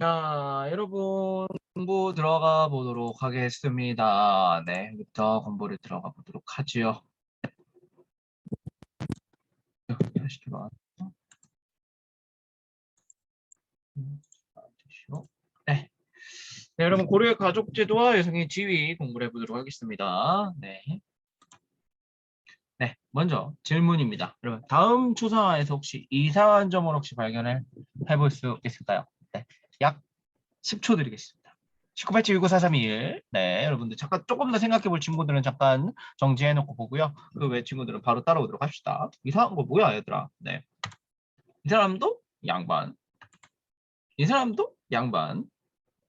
자, 여러분 공부 들어가 보도록 하겠습니다. 네, 부터 공부를 들어가 보도록 하지요. 다시 들어와. 네. 네, 여러분 고려의 가족 제도와 여성의 지위 공부를 해보도록 하겠습니다. 네. 네, 먼저 질문입니다. 여러분 다음 초상화에서 혹시 이상한 점을 혹시 발견을 해볼 수 있을까요? 네, 약 10초 드리겠습니다. 1987-194321. 네, 여러분들 잠깐 조금 더 생각해 볼 친구들은 잠깐 정지해 놓고 보고요. 그 외 친구들은 바로 따라오도록 합시다. 이상한 거 뭐야, 얘들아? 네. 이 사람도 양반. 이 사람도 양반.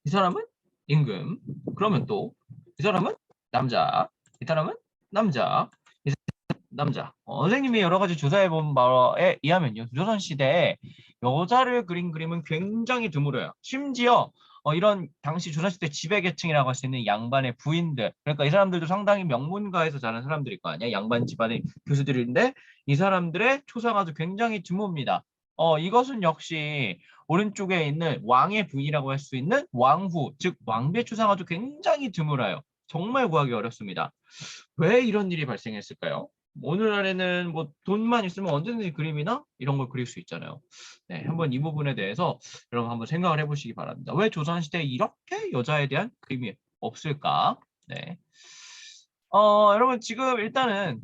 이 사람은 임금. 그러면 또 이 사람은 남자. 이 사람은 남자. 이 사람은 남자. 어, 선생님이 여러 가지 조사해 본 바에 의하면요. 조선 시대에 여자를 그린 그림은 굉장히 드물어요. 심지어 어, 이런 당시 조선시대 지배계층이라고 할 수 있는 양반의 부인들 그러니까 이 사람들도 상당히 명문가에서 자란 사람들일 거 아니야 양반 집안의 교수들인데 이 사람들의 초상화도 굉장히 드뭅니다 어 이것은 역시 오른쪽에 있는 왕의 부인이라고 할 수 있는 왕후 즉 왕비의 초상화도 굉장히 드물어요 정말 구하기 어렵습니다 왜 이런 일이 발생했을까요? 오늘날에는 뭐 돈만 있으면 언제든지 그림이나 이런 걸 그릴 수 있잖아요. 네, 한번 이 부분에 대해서 여러분 한번 생각을 해보시기 바랍니다. 왜 조선시대에 이렇게 여자에 대한 그림이 없을까? 네. 어, 여러분 지금 일단은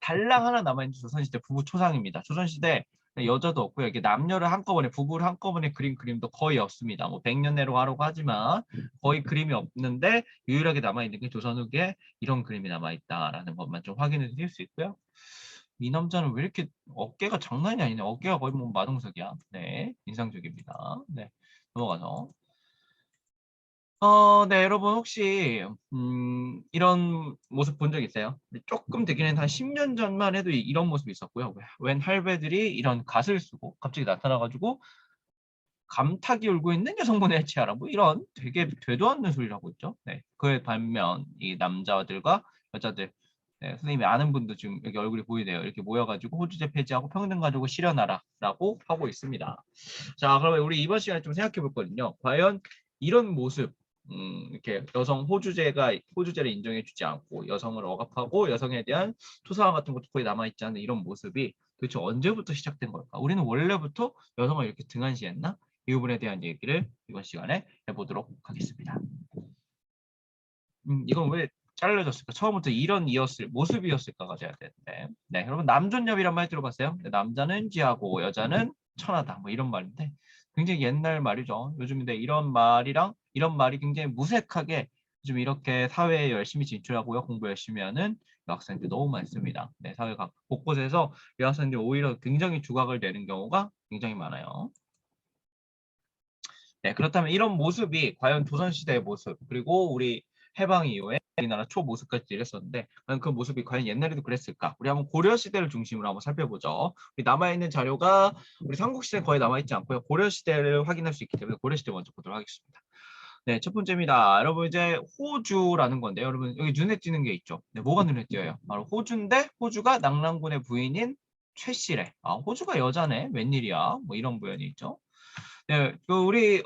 달랑 하나 남아있는 조선시대 부부 초상입니다. 조선시대 여자도 없고요. 이게 남녀를 한꺼번에 부부를 한꺼번에 그린 그림도 거의 없습니다. 뭐 100년 내로 하라고 하지만 거의 그림이 없는데 유일하게 남아 있는 게 조선 후기에 이런 그림이 남아 있다라는 것만 좀 확인해 드릴 수 있고요. 이 남자는 왜 이렇게 어깨가 장난이 아니네. 어깨가 거의 뭐 마동석이야. 네, 인상적입니다. 네, 넘어가서 어, 네, 여러분 혹시 음, 이런 모습 본 적 있어요? 조금 되기는 한 10년 전만 해도 이- 이런 모습이 있었고요. 웬 할배들이 이런 갓을 쓰고 갑자기 나타나가지고 감탁이 울고 있는 여성분을 해치하라 뭐 이런 되게 되도 않는 소리를 하고 있죠. 네, 그에 반면 이 남자들과 여자들 네, 선생님이 아는 분도 지금 여기 얼굴이 보이네요. 이렇게 모여가지고 호주제 폐지하고 평등 가지고 실현하라라고 하고 있습니다. 자, 그러면 우리 이번 시간에 좀 생각해 볼 거든요. 과연 이런 모습 음, 이렇게 여성 호주제가 호주제를 인정해주지 않고 여성을 억압하고 여성에 대한 투사화 같은 것도 거의 남아있지 않은 이런 모습이 도대체 언제부터 시작된 걸까? 우리는 원래부터 여성을 이렇게 등한시했나? 이 부분에 대한 얘기를 이번 시간에 해보도록 하겠습니다. 음, 이건 왜 잘라졌을까? 처음부터 이런 이었을 모습이었을까가 돼야 되는데, 네, 여러분 남존엽이란 말 들어봤어요? 네, 남자는 지하고 여자는 천하다, 뭐 이런 말인데 굉장히 옛날 말이죠. 요즘 근데 이런 말이랑 이런 말이 굉장히 무색하게 좀 이렇게 사회에 열심히 진출하고요, 공부 열심히 하는 여학생들 너무 많습니다. 네, 사회 각 곳곳에서 여학생들이 오히려 굉장히 주각을 내는 경우가 굉장히 많아요. 네, 그렇다면 이런 모습이 과연 조선시대의 모습, 그리고 우리 해방 이후에 우리나라 초 모습까지 이랬었는데 과연 그 모습이 과연 옛날에도 그랬을까? 우리 한번 고려 시대를 중심으로 한번 살펴보죠. 남아 있는 자료가 우리 삼국 시대 거의 남아 있지 않고요. 고려 시대를 확인할 수 있기 때문에 고려 시대 먼저 보도록 하겠습니다. 네, 첫 번째입니다. 여러분 이제 호주라는 건데 여러분 여기 눈에 띄는 게 있죠. 네, 뭐가 눈에 띄어요? 바로 호주인데 호주가 낙랑군의 부인인 최씨래. 아, 호주가 여자네. 웬일이야? 뭐 이런 부연이 있죠. 네, 그 우리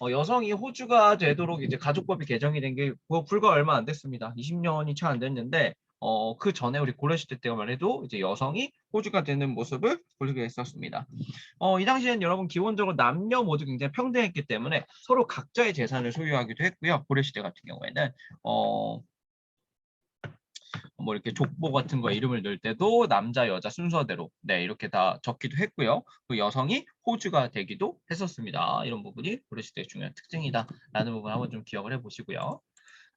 어, 여성이 호주가 되도록 이제 가족법이 개정이 된 게 불과 얼마 안 됐습니다. 20년이 채 안 됐는데 어, 그 전에 우리 고려시대 때만 해도 이제 여성이 호주가 되는 모습을 볼 수가 있었습니다. 어, 이 당시에는 여러분 기본적으로 남녀 모두 굉장히 평등했기 때문에 서로 각자의 재산을 소유하기도 했고요. 고려시대 같은 경우에는 어, 뭐 이렇게 족보 같은 거 이름을 넣을 때도 남자 여자 순서대로 네 이렇게 다 적기도 했고요. 그 여성이 호주가 되기도 했었습니다. 이런 부분이 고려시대의 중요한 특징이다라는 부분 한번 좀 기억을 해보시고요.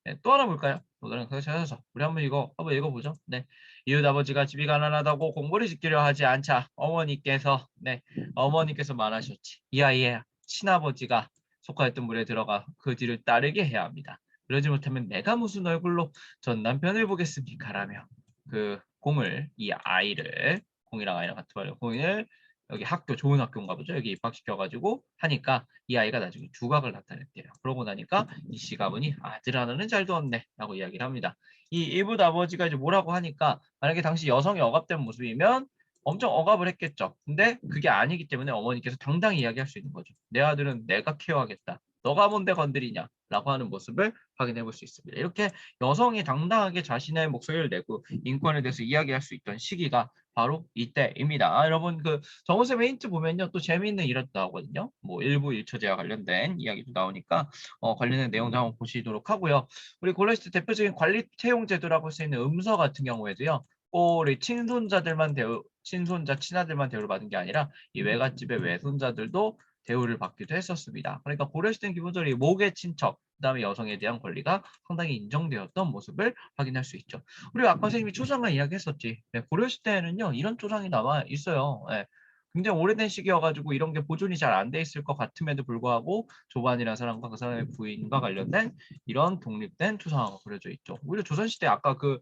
네, 또 하나 볼까요? 오늘은 그거 찾아서 우리 한번 이거 한번 읽어보죠. 네, 이웃 아버지가 집이 가난하다고 공부를 지키려 하지 않자 어머니께서 네 어머니께서 말하셨지 이 아이의 친아버지가 속하였던 물에 들어가 그 뒤를 따르게 해야 합니다. 그러지 못하면 내가 무슨 얼굴로 전 남편을 보겠습니까라며 그 공을 이 아이를 공이랑 아이랑 같은 말이에요. 공을 여기 학교 좋은 학교인가 보죠. 여기 입학시켜가지고 하니까 이 아이가 나중에 두각을 나타냈대요. 그러고 나니까 이 시가분이 아들 하나는 잘 두었네 라고 이야기를 합니다. 이 이붓 아버지가 이제 뭐라고 하니까 만약에 당시 여성이 억압된 모습이면 엄청 억압을 했겠죠. 근데 그게 아니기 때문에 어머니께서 당당히 이야기할 수 있는 거죠. 내 아들은 내가 케어하겠다. 너가 뭔데 건드리냐? 라고 하는 모습을 확인해 볼 수 있습니다. 이렇게 여성이 당당하게 자신의 목소리를 내고 인권에 대해서 이야기할 수 있던 시기가 바로 이때입니다. 아, 여러분 그 정우쌤의 힌트 보면요 또 재미있는 일화도 나오거든요. 뭐 일부 일처제와 관련된 이야기도 나오니까 어, 관련된 내용도 한번 보시도록 하고요. 우리 고려시대 대표적인 관리 채용 제도라고 할수 있는 음서 같은 경우에도요. 꼭 우리 친손자들만 대우 친손자 친아들만 대우를 받은 게 아니라 이 외갓집의 외손자들도 대우를 받기도 했었습니다. 그러니까 고려시대는 기본적으로 이 목의 친척, 그다음에 여성에 대한 권리가 상당히 인정되었던 모습을 확인할 수 있죠. 우리 아까 선생님이 초상화 이야기했었지. 네, 고려시대에는요 이런 초상이 남아 있어요. 네, 굉장히 오래된 시기여가지고 이런 게 보존이 잘 안 돼 있을 것 같음에도 불구하고 조반이라는 사람과 그 사람의 부인과 관련된 이런 독립된 초상화가 그려져 있죠. 오히려 조선시대 아까 그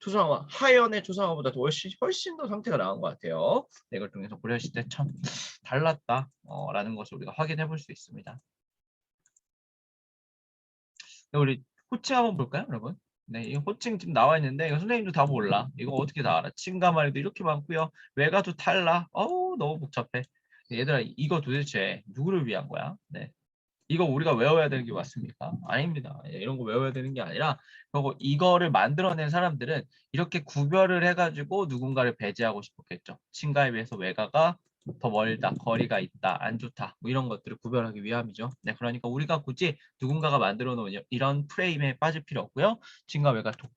초상화 하연의 초상화보다 더 훨씬 훨씬 더 상태가 나은 것 같아요. 네, 이걸 통해서 고려 시대 참 달랐다라는 것을 우리가 확인해 볼 수 있습니다. 네, 우리 호칭 한번 볼까요, 여러분? 네, 이 호칭 지금 나와 있는데 이거 선생님도 다 몰라. 이거 어떻게 다 알아? 친가말이도 이렇게 많고요. 외가도 탈라. 어우 너무 복잡해. 얘들아 이거 도대체 누구를 위한 거야? 네. 이거 우리가 외워야 되는 게 맞습니까? 아닙니다. 예, 이런 거 외워야 되는 게 아니라 그리고 이거를 만들어낸 사람들은 이렇게 구별을 해가지고 누군가를 배제하고 싶었겠죠. 친가에 비해서 외가가 더 멀다, 거리가 있다, 안 좋다, 뭐 이런 것들을 구별하기 위함이죠. 네, 그러니까 우리가 굳이 누군가가 만들어 놓은 이런 프레임에 빠질 필요 없고요. 친가 외가 도,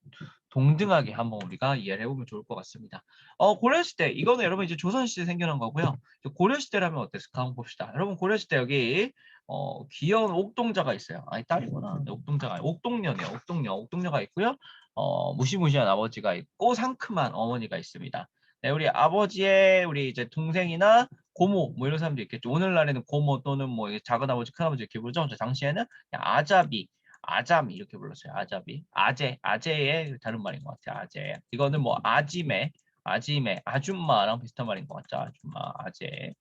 동등하게 한번 우리가 이해를 해보면 좋을 것 같습니다. 어, 고려시대, 이거는 여러분 이제 조선시대 생겨난 거고요. 고려시대라면 어땠을까 한번 봅시다. 여러분 고려시대 여기 어, 귀여운 옥동자가 있어요. 아니 딸이구나. 네, 옥동자가 옥동녀네요. 옥동녀, 옥동녀가 있고요. 어, 무시무시한 아버지가 있고 상큼한 어머니가 있습니다. 네, 우리 아버지의 우리 이제 동생이나 고모 뭐 이런 사람도 있겠죠. 오늘날에는 고모 또는 뭐 작은 아버지, 큰 아버지 이렇게 부르죠. 당시에는 아자비, 아잠 이렇게 불렀어요. 아자비, 아재, 아재의 다른 말인 것 같아요. 아재. 이거는 뭐 아지매, 아지매, 아줌마랑 비슷한 말인 것 같죠. 아줌마, 아재.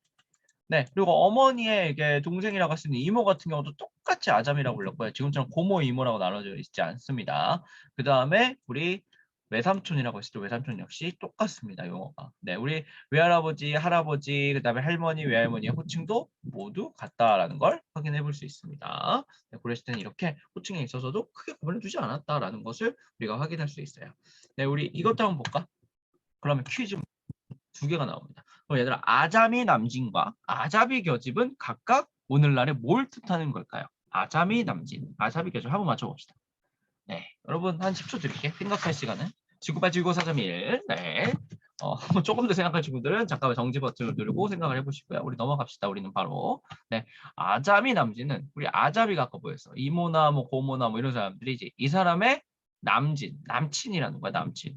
네, 그리고 어머니의 이게 동생이라고 할 수 있는 이모 같은 경우도 똑같이 아잠이라고 불렀고요. 지금처럼 고모, 이모라고 나눠져 있지 않습니다. 그 다음에 우리 외삼촌이라고 했을 때 외삼촌 역시 똑같습니다. 용어가. 네, 우리 외할아버지, 할아버지, 그 다음에 할머니, 외할머니의 호칭도 모두 같다라는 걸 확인해 볼 수 있습니다. 네, 고려시 대는 이렇게 호칭에 있어서도 크게 구분을 두지 않았다라는 것을 우리가 확인할 수 있어요. 네, 우리 이것도 한번 볼까? 그러면 퀴즈 두 개가 나옵니다. 그럼 얘들아, 아자미 남진과 아자비 겨집은 각각 오늘날에 뭘 뜻하는 걸까요? 아자미 남진, 아자비 겨집 한번 맞춰봅시다. 네, 여러분 한 10초 드릴게요. 생각할 시간은. 지구발 지구 4.1. 네. 어, 한번 조금 더 생각할 친구들은 잠깐만 정지 버튼을 누르고 생각을 해보시고요. 우리 넘어갑시다. 우리는 바로 네 아자미 남진은 우리 아자비가 아까 보였어. 이모나 뭐 고모나 뭐 이런 사람들이 이제 이 사람의 남진, 남친이라는 거야. 남친.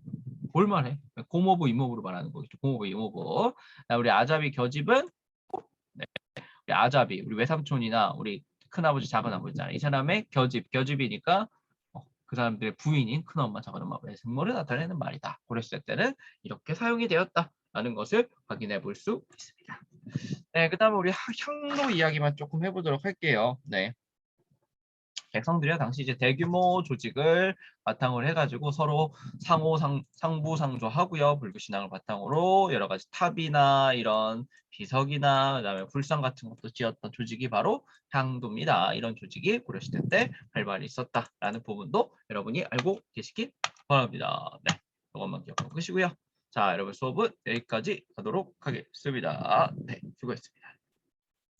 볼만해. 고모부, 이모부로 말하는 거겠죠. 고모부, 이모부. 우리 아자비 겨집은 네. 우리 아자비, 우리 외삼촌이나 우리 큰아버지, 작은아버지 잖아이 사람의 겨집, 겨집이니까 그 사람들의 부인인 큰엄마, 작은엄마, 외숙모를 나타내는 말이다. 고려시대 때는 이렇게 사용이 되었다라는 것을 확인해 볼 수 있습니다. 네, 그 다음에 우리 향로 이야기만 조금 해보도록 할게요. 네. 백성들이 당시 이제 대규모 조직을 바탕으로 해가지고 서로 상호 상, 상부 상조하고요. 불교 신앙을 바탕으로 여러 가지 탑이나 이런 비석이나 그다음에 불상 같은 것도 지었던 조직이 바로 향도입니다. 이런 조직이 고려시대 때 발발이 있었다라는 부분도 여러분이 알고 계시길 바랍니다. 네, 이것만 기억하고 계시고요. 자, 여러분 수업은 여기까지 하도록 하겠습니다. 네, 수고했습니다.